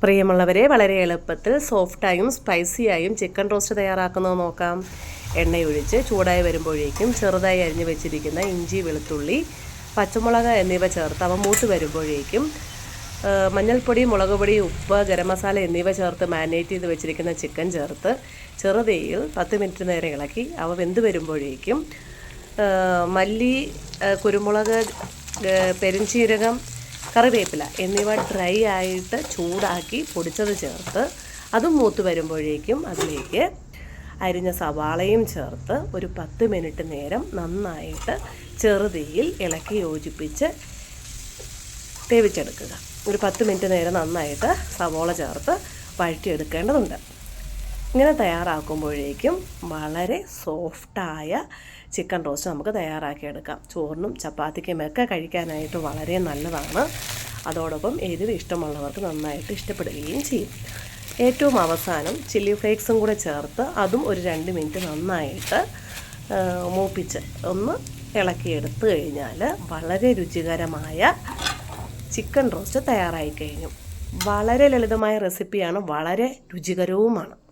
പ്രിയമുള്ളവരെ വളരെ എളുപ്പത്തിൽ സോഫ്റ്റായും സ്പൈസിയായും ചിക്കൻ റോസ്റ്റ് തയ്യാറാക്കുന്നത് നോക്കാം. എണ്ണയൊഴിച്ച് ചൂടായി വരുമ്പോഴേക്കും ചെറുതായി അരിഞ്ഞു വെച്ചിരിക്കുന്ന ഇഞ്ചി വെളുത്തുള്ളി പച്ചമുളക് എന്നിവ ചേർത്ത് അവ മൂത്ത് വരുമ്പോഴേക്കും മഞ്ഞൾപ്പൊടി മുളക് പൊടി ഉപ്പ് ഗരം മസാല എന്നിവ ചേർത്ത് മാരിനേറ്റ് ചെയ്ത് വെച്ചിരിക്കുന്ന ചിക്കൻ ചേർത്ത് ചെറുതേയിൽ പത്ത് മിനിറ്റ് നേരം ഇളക്കി അവ വെന്ത് വരുമ്പോഴേക്കും മല്ലി കുരുമുളക് പെരുംജീരകം കറിവേപ്പില എന്നിവ ഡ്രൈ ആയിട്ട് ചൂടാക്കി പൊടിച്ചത് ചേർത്ത് അതും മൂത്ത് വരുമ്പോഴേക്കും അതിലേക്ക് അരിഞ്ഞ സവാളയും ചേർത്ത് ഒരു പത്ത് മിനിറ്റ് നേരം നന്നായിട്ട് ചെറുതീയിൽ ഇളക്കി യോജിപ്പിച്ച് വേവിച്ചെടുക്കുക. ഒരു പത്ത് മിനിറ്റ് നേരം നന്നായിട്ട് സവോള ചേർത്ത് വഴറ്റിയെടുക്കേണ്ടതുണ്ട്. ഇങ്ങനെ തയ്യാറാക്കുമ്പോഴേക്കും വളരെ സോഫ്റ്റായ ചിക്കൻ റോസ്റ്റ് നമുക്ക് തയ്യാറാക്കിയെടുക്കാം. ചോറിനും ചപ്പാത്തിക്കും ഒക്കെ കഴിക്കാനായിട്ട് വളരെ നല്ലതാണ്. അതോടൊപ്പം എരിവ് ഇഷ്ടമുള്ളവർക്ക് നന്നായിട്ട് ഇഷ്ടപ്പെടുകയും ചെയ്യും. ഏറ്റവും അവസാനം ചില്ലി ഫ്ലേക്സും കൂടെ ചേർത്ത് അതും ഒരു രണ്ട് മിനിറ്റ് നന്നായിട്ട് മൂപ്പിച്ച് ഒന്ന് ഇളക്കിയെടുത്ത് കഴിഞ്ഞാൽ വളരെ രുചികരമായ ചിക്കൻ റോസ്റ്റ് തയ്യാറായി കഴിഞ്ഞു. വളരെ ലളിതമായ റെസിപ്പിയാണ് വളരെ രുചികരവുമാണ്.